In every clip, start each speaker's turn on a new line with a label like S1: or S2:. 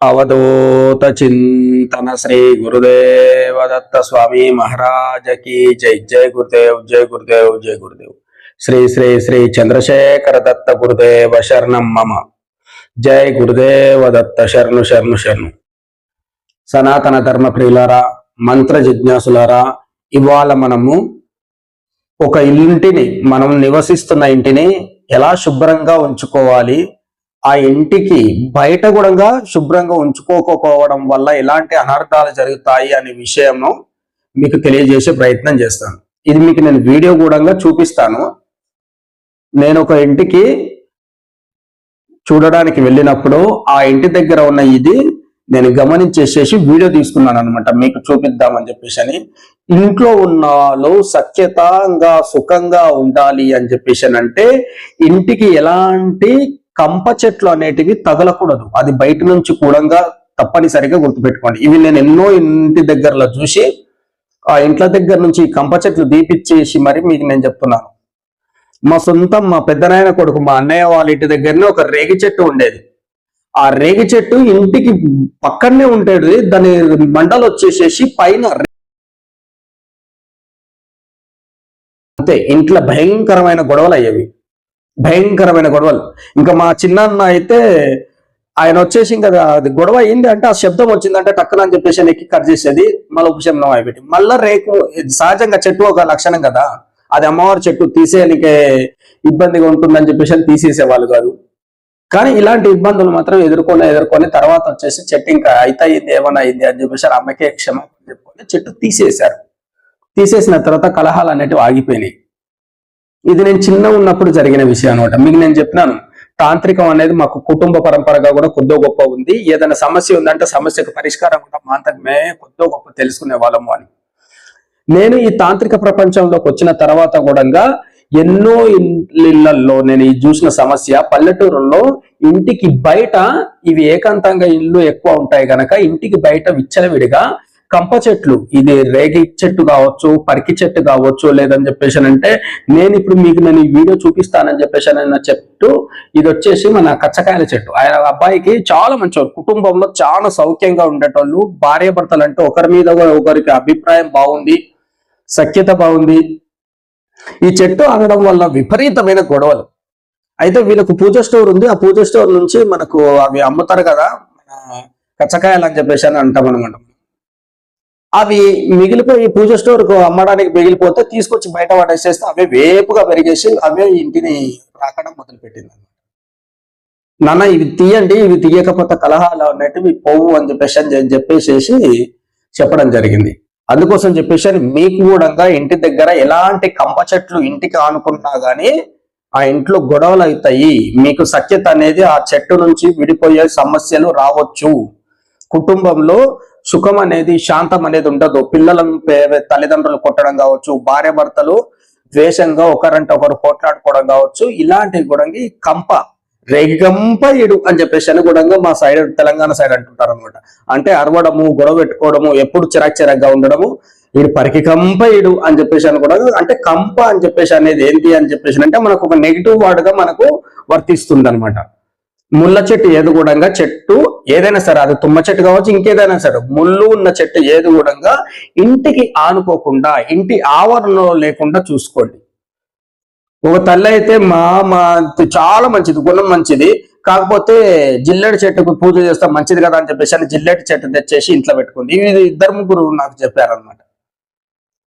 S1: అవధూత చింతన శ్రీ గురుదేవ దత్త స్వామి మహారాజకి జై. జై గురుదేవ్ జై గురుదేవ్ జై గురుదేవ్. శ్రీ శ్రీ శ్రీ చంద్రశేఖర దత్త గురుదేవ శరణం మమ. జై గురుదేవ దత్త శరణు శరణు శరణు. సనాతన ధర్మ ప్రియులారా మంత్ర జిజ్ఞాసులారా ఇవాళ మనము ఒక ఇంటిని మనం నివసిస్తున్న ఇంటిని ఎలా శుభ్రంగా ఉంచుకోవాలి ఆ ఇంటికి బయట కూడా శుభ్రంగా ఉంచుకోకపోవడం వల్ల ఎలాంటి అనర్థాలు జరుగుతాయి అనే విషయము మీకు తెలియజేసే ప్రయత్నం చేస్తాను. ఇది మీకు నేను వీడియో కూడా చూపిస్తాను. నేను ఒక ఇంటికి చూడడానికి వెళ్ళినప్పుడు ఆ ఇంటి దగ్గర ఉన్న ఇది నేను గమనించేసేసి వీడియో తీసుకున్నాను అనమాట మీకు చూపిద్దామని చెప్పేసి అని. ఇంట్లో ఉన్నాలు సఖ్యతంగా సుఖంగా ఉండాలి అని చెప్పేసి అంటే ఇంటికి ఎలాంటి కంప చెట్లు అనేటివి తగలకూడదు. అది బయట నుంచి కూడంగా తప్పనిసరిగా గుర్తుపెట్టుకోండి. ఇవి నేను ఎన్నో ఇంటి దగ్గరలో చూసి ఆ ఇంట్ల దగ్గర నుంచి కంప చెట్లు దీపిచ్చేసి మరి మీకు నేను చెప్తున్నాను. మా సొంతం మా పెద్దనాయన కొడుకు మా అన్నయ్య వాళ్ళ ఇంటి దగ్గరనే ఒక రేగి చెట్టు ఉండేది. ఆ రేగి చెట్టు ఇంటికి పక్కనే ఉండేది. దాని మండలు వచ్చేసేసి పైన అంతే. ఇంట్లో భయంకరమైన గొడవలు అయ్యేవి. భయంకరమైన గొడవలు. ఇంకా మా చిన్నాన్న అయితే ఆయన వచ్చేసి ఇంకా అది గొడవ అయింది అంటే ఆ శబ్దం వచ్చిందంటే టక్కన అని చెప్పేసి ఎక్కి కట్ చేసేది మళ్ళీ ఉపశమనం అయిపెట్టి మళ్ళీ రేకు ఇది సహజంగా చెట్టు ఒక లక్షణం కదా. అది అమ్మవారి చెట్టు తీసేయనికే ఇబ్బందిగా ఉంటుందని చెప్పేసి అని తీసేసేవాళ్ళు కాదు. కానీ ఇలాంటి ఇబ్బందులు మాత్రం ఎదుర్కొని ఎదుర్కొని తర్వాత వచ్చేసి చెట్టు ఇంకా అయితే అయింది ఏమైనా అయింది అని చెప్పేసి అమ్మకే క్షమాపణ చెప్పుకొని చెట్టు తీసేశారు. తీసేసిన తర్వాత కలహాలు అనేటివి ఆగిపోయినాయి. ఇది నేను చిన్న ఉన్నప్పుడు జరిగిన విషయం అనమాట మీకు నేను చెప్పినాను. తాంత్రికం అనేది మాకు కుటుంబ పరంపరగా కూడా కొద్దో గొప్ప ఉంది. ఏదైనా సమస్య ఉందంటే సమస్యకు పరిష్కారం కూడా మా అంతకు మేమే కొద్దో గొప్ప తెలుసుకునే వాళ్ళము అని. నేను ఈ తాంత్రిక ప్రపంచంలోకి వచ్చిన తర్వాత కూడా ఎన్నో ఇళ్ళలో నేను ఈ చూసిన సమస్య పల్లెటూరుల్లో ఇంటికి బయట ఇవి ఏకాంతంగా ఇల్లు ఎక్కువ ఉంటాయి గనక ఇంటికి బయట విచ్చలవిడిగా కంప చెట్లు ఇది రేగి చెట్టు కావచ్చు పరికి చెట్టు కావచ్చు లేదని చెప్పేసి అంటే నేను ఇప్పుడు మీకు నేను ఈ వీడియో చూపిస్తానని చెప్పేసి అన్న చెట్టు ఇది వచ్చేసి మన కచ్చకాయల చెట్టు. ఆయన అబ్బాయికి చాలా మంచివారు కుటుంబంలో చాలా సౌఖ్యంగా ఉండేటోళ్ళు భార్య భర్తలు అంటే ఒకరి మీద ఒకరికి అభిప్రాయం బాగుంది సఖ్యత బాగుంది. ఈ చెట్టు ఆగడం వల్ల విపరీతమైన గొడవలు. అయితే వీళ్ళకు పూజ స్టోర్ ఉంది. ఆ పూజ స్టోర్ నుంచి మనకు అవి అమ్ముతారు కదా కచ్చకాయలు అని చెప్పేసి అని అంటాం అనమాట అవి మిగిలిపోయి పూజ స్టోర్కు అమ్మడానికి మిగిలిపోతే తీసుకొచ్చి బయట పడేసేస్తే అవే వేపుగా పెరిగేసి అవే ఇంటిని రాకడం మొదలు పెట్టింది నాన్న ఇవి తీయండి ఇవి తీయకపోతే కలహాలు అనేటివి పోవు అని చెప్పేసి అని చెప్పేసేసి చెప్పడం జరిగింది. అందుకోసం చెప్పేసి మీకు కూడా ఇంటి దగ్గర ఎలాంటి కంప చెట్లు ఇంటికి ఆనుకున్నా గానీ ఆ ఇంట్లో గొడవలు అవుతాయి. మీకు సఖ్యత అనేది ఆ చెట్టు నుంచి విడిపోయే సమస్యలు రావచ్చు. కుటుంబంలో సుఖం అనేది శాంతం అనేది ఉండదు. పిల్లలను తల్లిదండ్రులు కొట్టడం కావచ్చు భార్య భర్తలు ద్వేషంగా ఒకరంటే ఒకరు పోట్లాడుకోవడం కావచ్చు ఇలాంటివి కూడా కంప రేగంప ఇడు అని చెప్పేసి అని కూడా మా సైడ్ తెలంగాణ సైడ్ అంటుంటారు అనమాట అంటే అరవడము గొడవ పెట్టుకోవడము ఎప్పుడు చిరాక్ చిరాగ్గా ఉండడము వీడు పరికి కంప ఇడు అని చెప్పేసి అని కూడా అంటే కంప అని చెప్పేసి అనేది ఏంటి అని చెప్పేసి అంటే మనకు ఒక నెగిటివ్ వర్డ్గా మనకు వర్తిస్తుంది అనమాట ముళ్ళ చెట్టు ఏది కూడా చెట్టు ఏదైనా సరే అది తుమ్మ చెట్టు కావచ్చు ఇంకేదైనా సరే ముళ్ళు ఉన్న చెట్టు ఏది కూడా ఇంటికి ఆనుకోకుండా ఇంటి ఆవరణలో లేకుండా చూసుకోండి. ఒక తల్లి అయితే మా మా చాలా మంచిది గుణం మంచిది. కాకపోతే జిల్లెడి చెట్టుకు పూజ చేస్తే మంచిది కదా అని చెప్పేసి అని జిల్లెడి చెట్టు తెచ్చేసి ఇంట్లో పెట్టుకుంది. ఇది ఇద్దరు ముగ్గురు నాకు చెప్పారనమాట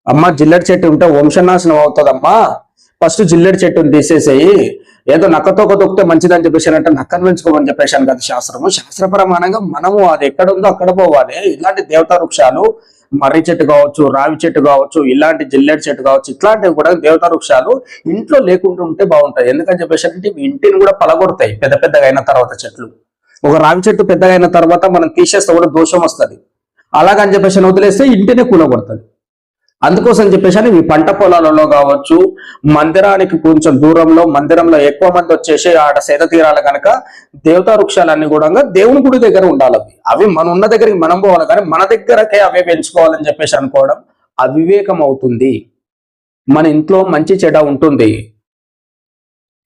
S1: అమ్మ జిల్లెడి చెట్టు ఉంటే వంశనాశనం అవుతుందమ్మా. ఫస్ట్ జిల్లెడి చెట్టుని తీసేసేయి. ఏదో నక్కతో దొక్కితే మంచిదని అని చెప్పేసి అంటే నక్కను పెంచుకోమని చెప్పేశాను కదా శాస్త్రము. శాస్త్రపరమానంగా మనము అది ఎక్కడ ఉందో అక్కడ పోవాలి. ఇలాంటి దేవతా వృక్షాలు మర్రి చెట్టు కావచ్చు రావి చెట్టు కావచ్చు ఇలాంటి జిల్లెడి చెట్టు కావచ్చు ఇట్లాంటివి కూడా దేవతా వృక్షాలు ఇంట్లో లేకుండా ఉంటే బాగుంటాయి. ఎందుకని చెప్పేసి అంటే ఇంటిని కూడా పలగొడతాయి పెద్ద పెద్దగా అయిన తర్వాత చెట్లు. ఒక రావి చెట్టు పెద్దగా అయిన తర్వాత మనం తీసేస్తే కూడా దోషం వస్తుంది. అలాగని చెప్పేసి వదిలేస్తే ఇంటినే కూలగొడుతుంది. అందుకోసం చెప్పేసి అని పంట పొలాలలో కావచ్చు మందిరానికి కొంచెం దూరంలో మందిరంలో ఎక్కువ మంది వచ్చేసి ఆడ సేద తీరాలి కనుక దేవతా వృక్షాలన్నీ కూడా దేవుని గుడి దగ్గర ఉండాలి అవి. అవి మన ఉన్న దగ్గరికి మనం పోవాలి కానీ మన దగ్గరకే అవే పెంచుకోవాలని చెప్పేసి అనుకోవడం అవివేకం అవుతుంది మన ఇంట్లో మంచి చెడ ఉంటుంది.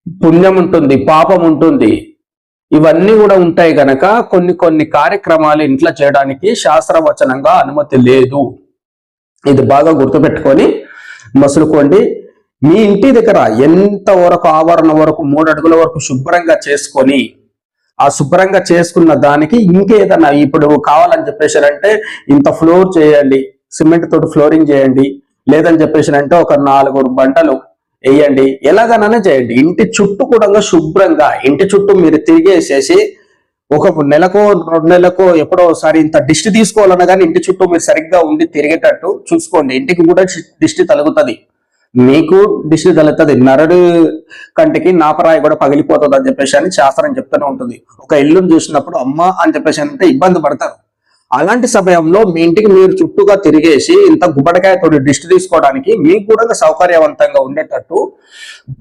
S1: పుణ్యం ఉంటుంది పాపం ఉంటుంది. ఇవన్నీ కూడా ఉంటాయి కనుక కొన్ని కొన్ని కార్యక్రమాలు ఇంట్లో చేయడానికి శాస్త్రవచనంగా అనుమతి లేదు. ఇది బాగా గుర్తుపెట్టుకొని మసులుకోండి. మీ ఇంటి దగ్గర ఎంత వరకు ఆవరణ వరకు మూడు అడుగుల వరకు శుభ్రంగా చేసుకొని ఆ శుభ్రంగా చేసుకున్న దానికి ఇంకేదన్నా ఇప్పుడు కావాలని చెప్పేసి అంటే ఇంత ఫ్లోర్ చేయండి సిమెంట్ తోటి ఫ్లోరింగ్ చేయండి లేదని చెప్పేసి అంటే ఒక నాలుగు బంటలు వేయండి ఎలాగనైనా చేయండి. ఇంటి చుట్టూ కూడా శుభ్రంగా ఇంటి చుట్టూ మీరు తిరిగేసేసి ఒక నెలకో రెండు నెలకో ఎప్పుడో ఒకసారి ఇంత దిష్టి తీసుకోవాలన్నా కానీ ఇంటి చుట్టూ మీరు సరిగ్గా ఉండి తిరిగేటట్టు చూసుకోండి. ఇంటికి కూడా దిష్టి తలుగుతుంది. మీకు దిష్టి తలుగుతుంది. నరుడు కంటికి నాపరాయి కూడా పగిలిపోతుంది అని చెప్పేసి అని శాస్త్రం చెప్తూనే ఉంటుంది. ఒక ఇల్లుని చూసినప్పుడు అమ్మ అని చెప్పేసి అంటే ఇబ్బంది పడతారు. అలాంటి సమయంలో మీ ఇంటికి మీరు చుట్టూగా తిరిగేసి ఇంత గుమ్మడికాయతో దిష్టి తీసుకోవడానికి మీకు కూడా సౌకర్యవంతంగా ఉండేటట్టు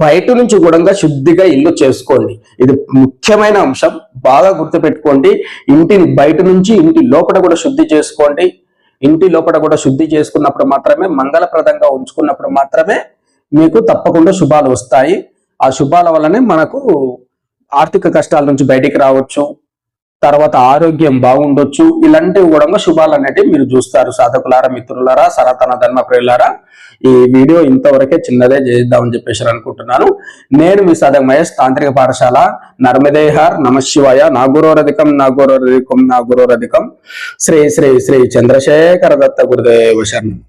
S1: బయట నుంచి కూడా శుద్ధిగా ఇల్లు చేసుకోండి. ఇది ముఖ్యమైన అంశం. బాగా గుర్తుపెట్టుకోండి. ఇంటిని బయట నుంచి ఇంటి లోపల కూడా శుద్ధి చేసుకోండి. ఇంటి లోపల కూడా శుద్ధి చేసుకున్నప్పుడు మాత్రమే మంగళప్రదంగా ఉంచుకున్నప్పుడు మాత్రమే మీకు తప్పకుండా శుభాలు వస్తాయి. ఆ శుభాల వల్లనే మనకు ఆర్థిక కష్టాల నుంచి బయటికి రావచ్చు. తర్వాత ఆరోగ్యం బాగుండొచ్చు. ఇలాంటివి కూడా శుభాలు అనేటివి మీరు చూస్తారు. సాధకులారా మిత్రులారా సనాతన ధర్మ ప్రియులారా ఈ వీడియో ఇంతవరకే చిన్నదే చేద్దామని చెప్పేసి అనుకుంటున్నాను. నేను మీ సాధక మహేష్ తాంత్రిక పాఠశాల నర్మదేహార్ నమశివాయ నాగురోరధికం నాగురోరధికం నాగురోరధికం. శ్రీ శ్రీ శ్రీ చంద్రశేఖర దత్త గురుదేవ శరణం.